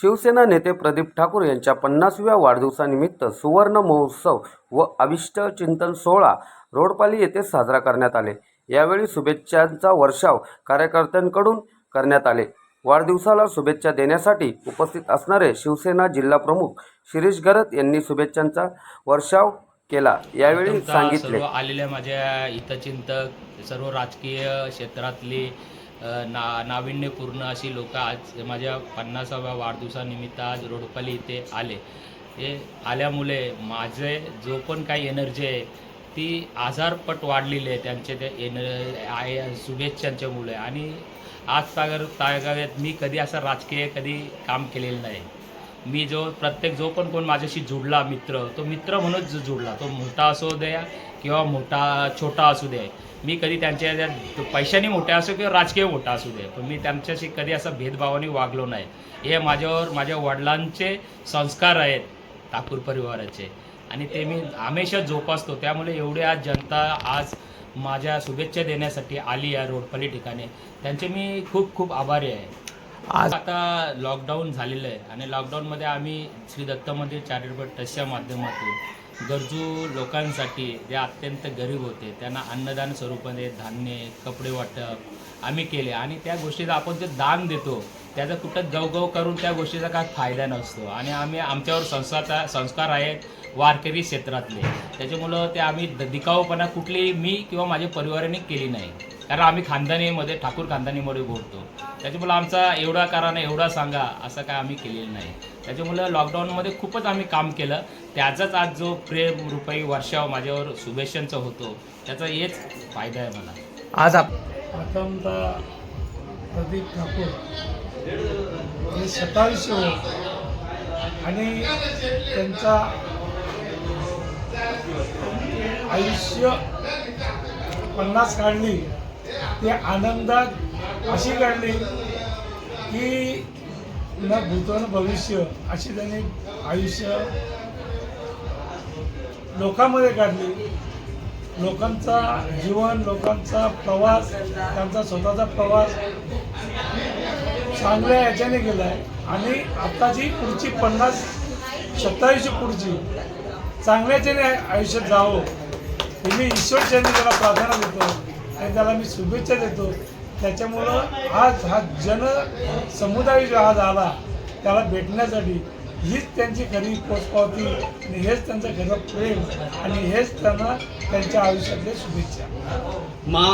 शिवसेना नेते प्रदीप ठाकूर यांच्या पन्नासव्या वाढदिवसानिमित्त सुवर्ण महोत्सव व अभिष्ट चिंतन सोहळा रोडपाली येथे साजरा करण्यात आले. यावेळी शुभेच्छांचा वर्षाव कार्यकर्त्यांकडून करण्यात आले. वाढदिवसाला शुभेच्छा देण्यासाठी उपस्थित असणारे शिवसेना जिल्हा प्रमुख शिरीष गरत यांनी शुभेच्छांचा वर्षाव केला. यावेळी सांगितले. आलेल्या माझ्या हितचिंतक सर्व राजकीय क्षेत्रातले ना नाविन्यपूर्ण अशी लोक आज माझ्या पन्नासाव्या वाढदिवसानिमित्त आज रोडपाली इथे आले. हे आल्यामुळे माझे जो पण काही एनर्जी आहे ती आजारपट वाढलेली आहे त्यांचे ते एन आय शुभेच्छांच्यामुळे. आणि आज तागर तागाव्यात मी कधी असं राजकीय कधी काम केलेलं नाही. मी जो प्रत्येक जो पण कोण माझ्याशी जुडला मित्र तो मित्र म्हणूनच जुडला तो मोठा असो द्या किंवा मोठा छोटा असू दे. मी कधी त्यांच्या पैशाने मोठा असो किंवा राजकीय मोठा असू दे पण मी त्यांच्याशी कधी असं भेदभावाने वागलो नाही. हे माझ्यावर माझ्या वडिलांचे संस्कार आहेत ठाकूर परिवाराचे. आणि ते मी हमेशा जोपासतो. त्यामुळे एवढी आज जनता आज माझ्या शुभेच्छा देण्यासाठी आली या रोडपल्ली ठिकाणी. त्यांचे मी खूप खूप आभारी आहे. आज आता लॉकडाऊन झालेलं आहे आणि लॉकडाऊनमध्ये आम्ही श्री दत्तामध्ये चॅरिटेबल ट्रस्टच्या माध्यमातून गरजू लोकांसाठी जे अत्यंत गरीब होते त्यांना अन्नदान स्वरूपाने धान्य कपडे वाटप आम्ही केले. आणि त्या गोष्टीचा आपण जे दान देतो त्याचा कुठं गवगव करून त्या गोष्टीचा काय फायदा नसतो. आणि आम्ही आमच्यावर संस्कार संस्कार आहेत वारकरी क्षेत्रातले. त्याच्यामुळं ते आम्ही दिकाऊपणा कुठलीही मी किंवा माझ्या परिवाराने केली नाही. कारण आम्ही खानदानीमध्ये ठाकूर खानदानीमध्ये बोलतो. त्याच्यामुळं आमचा एवढा करा ना एवढा सांगा असं काय आम्ही केलेलं नाही. त्याच्यामुळं लॉकडाऊनमध्ये खूपच आम्ही काम केलं. त्याचाच आज जो प्रेम रुपये वर्षाव माझ्यावर शुभेच्छांचा होतो त्याचा हेच फायदा आहे मला. आज आप प्रथमतः प्रदीप ठाकूर हे सत्तावीसशे आणि त्यांचा आयुष्य पन्नास काढली. ते आनंदात अशी काढली की न भूतन भविष्य अशी त्यांनी आयुष्य लोकांमध्ये काढली. लोकांचा जीवन लोकांचा प्रवास त्यांचा स्वतःचा प्रवास चांगल्या याच्याने केला आहे आणि आत्ताची पुढची पन्नास सत्तावीसची पुढची चांगल्याच्याने आयुष्यात जावं. हे मी ईश्वरच्याने त्याला प्रार्थना देतो. आणि त्याला मी शुभेच्छा देतो. त्याच्यामुळं आज हा जन समुदाय जो आज आला त्याला भेटण्यासाठी हीच त्यांची खरी पोचपावती आणि हेच त्यांचं खरं प्रेम आणि हेच त्यांना त्यांच्या आयुष्यातले शुभेच्छा. मा